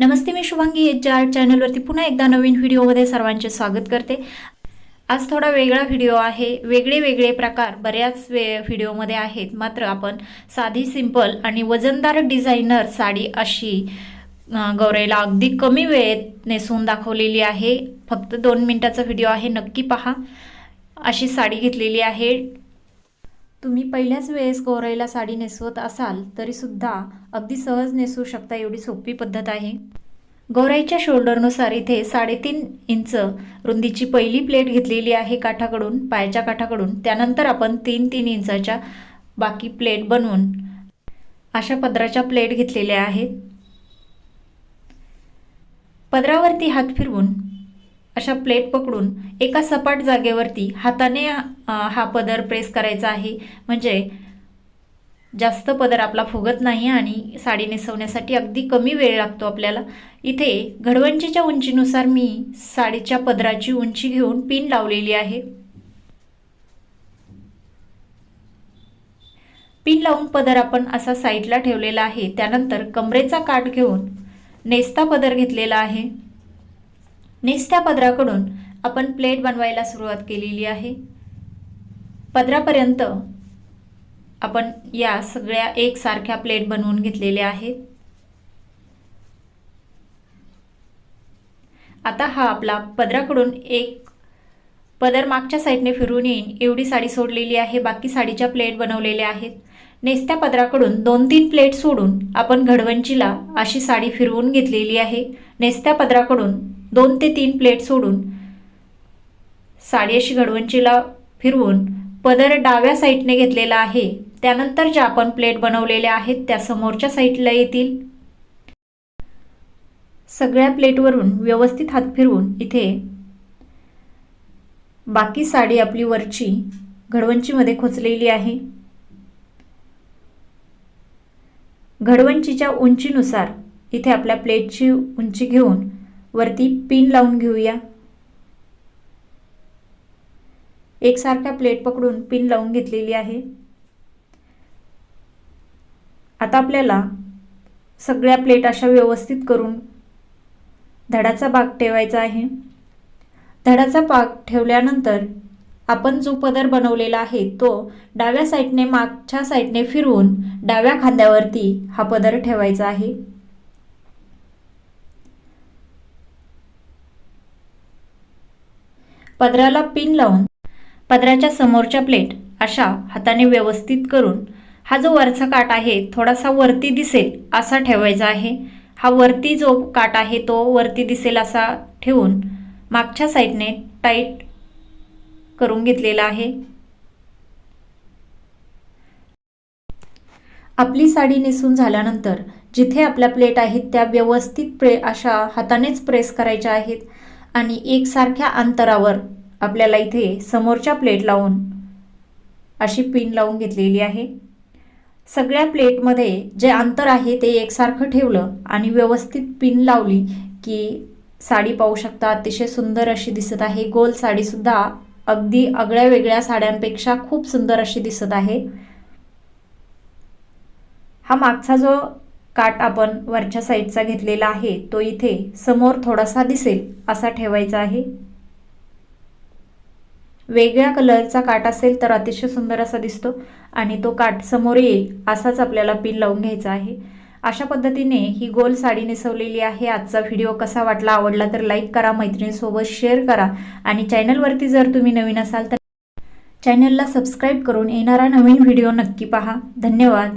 नमस्ते मी Shubhangi H R चॅनलवरती पुन्हा एकदा नवीन व्हिडिओमध्ये सर्वांचे स्वागत करते. आज थोडा वेगळा व्हिडिओ आहे. वेगळे वेगळे प्रकार बऱ्याच वे व्हिडिओमध्ये आहेत. मात्र आपण साधी सिंपल आणि वजनदार डिझायनर साडी अशी गौरेला अगदी कमी वेळेत नेसून दाखवलेली आहे. फक्त दोन मिनटाचा व्हिडिओ आहे. नक्की पहा. अशी साडी घेतलेली आहे. तुम्ही पहिल्याच वेळेस गौराईला साडी नेसवत असाल तरीसुद्धा अगदी सहज नेसवू शकता एवढी सोपी पद्धत आहे. गोराईच्या शोल्डरनुसार इथे साडेतीन इंच रुंदीची पहिली प्लेट घेतलेली आहे काठाकडून पायाच्या काठाकडून. त्यानंतर आपण तीन तीन इंचाच्या बाकी प्लेट बनवून अशा पदराच्या प्लेट घेतलेल्या आहेत. पदरावरती हात फिरवून अशा प्लेट पकडून एका सपाट जागेवरती हाताने हा पदर प्रेस करायचा आहे. म्हणजे जास्त पदर आपला फुगत नाही आणि साडी नेसवण्यासाठी अगदी कमी वेळ लागतो आपल्याला. इथे घडवंचीच्या उंचीनुसार मी साडीच्या पदराची उंची घेऊन पिन लावलेली आहे. पिन लावून पदर आपण असा साईडला ठेवलेला आहे. त्यानंतर कमरेचा काठ घेऊन नेस्ता पदर घेतलेला आहे. नेस्त्या पदराकडून आपण प्लेट बनवायला सुरुवात केलेली आहे. पदरापर्यंत आपण या सगळ्या एकसारख्या प्लेट बनवून घेतलेल्या आहेत. आता हा आपला पदराकडून एक पदर मागच्या साईडने फिरून येईन. एवढी साडी सोडलेली आहे बाकी साडीच्या प्लेट बनवलेल्या आहेत. नेसत्या पदराकडून दोन तीन प्लेट सोडून आपण घडवंचीला अशी साडी फिरवून घेतलेली आहे. नेसत्या पदराकडून दोन ते तीन प्लेट सोडून साडी अशी घडवंचीला फिरवून पदर डाव्या साईडने घेतलेला आहे. त्यानंतर ज्या आपण प्लेट बनवलेल्या आहेत त्या समोरच्या साईडला येतील. सगळ्या प्लेटवरून व्यवस्थित हात फिरवून इथे बाकी साडी आपली वरची घडवंचीमध्ये खोचलेली आहे. घडवंचीच्या उंचीनुसार इथे आपल्या प्लेटची उंची घेऊन वरती पिन लावून घेऊया. एकसारख्या प्लेट पकडून पिन लावून घेतलेली आहे. आता आपल्याला सगळ्या प्लेट अशा व्यवस्थित करून धडाचा भाग ठेवायचा आहे. धडाचा भाग ठेवल्यानंतर आपण जो पदर बनवलेला आहे तो डाव्या साईडने मागच्या साईडने फिरवून डाव्या खांद्यावरती हा पदर ठेवायचा आहे. पदराला पिन लावून पदराच्या समोरच्या प्लेट अशा हाताने व्यवस्थित करून हा जो वरचा काट आहे थोडासा वरती दिसेल असा ठेवायचा आहे. हा वरती जो काट आहे तो वरती दिसेल असा ठेवून मागच्या साईडने टाईट करून घेतलेला आहे. आपली साडी नेसून झाल्यानंतर जिथे आपल्या प्लेट आहेत त्या व्यवस्थित प्रे अशा हातानेच प्रेस करायच्या आहेत. आणि एकसारख्या अंतरावर आपल्याला इथे समोरच्या प्लेट लावून अशी पिन लावून घेतलेली आहे. सगळ्या प्लेटमध्ये जे अंतर आहे ते एकसारखं ठेवलं आणि व्यवस्थित पिन लावली की साडी पाहू शकता. अतिशय सुंदर अशी दिसत आहे. गोल साडीसुद्धा अगदी आगळ्या वेगळ्या साड्यांपेक्षा खूप सुंदर अशी दिसत आहे. हा मागचा जो काट आपण वरच्या साईडचा घेतलेला आहे तो इथे समोर थोडासा दिसेल असा ठेवायचा आहे. वेगळ्या कलरचा काट असेल तर अतिशय सुंदर असा दिसतो आणि तो काट समोर येईल असाच आपल्याला पिन लावून घ्यायचा आहे. अशा पद्धतीने ही गोल साडी नेसवलेली आहे. आजचा व्हिडिओ कसा वाटला आवडला तर लाईक करा मैत्रिणीसोबत शेअर करा आणि चॅनलवरती जर तुम्ही नवीन असाल तर चॅनलला सबस्क्राईब करून येणारा नवीन व्हिडिओ नक्की पहा. धन्यवाद.